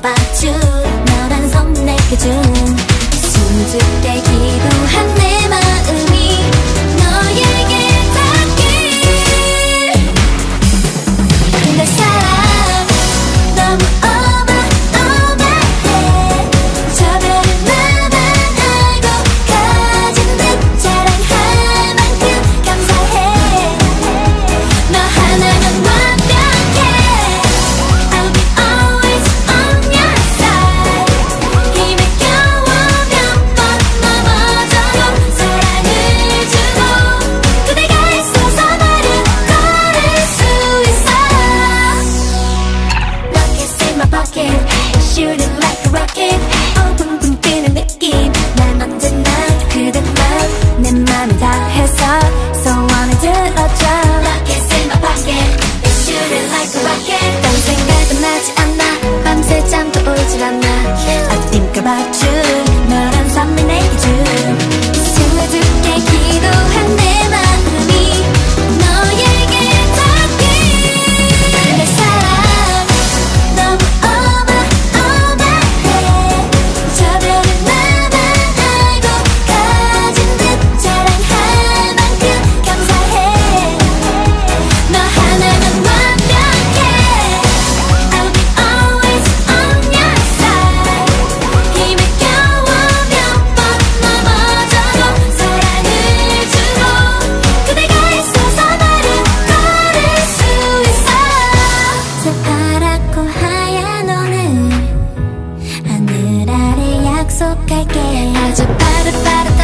about you 너란 섬 내게 준 수줍대기 again. It's a better, better.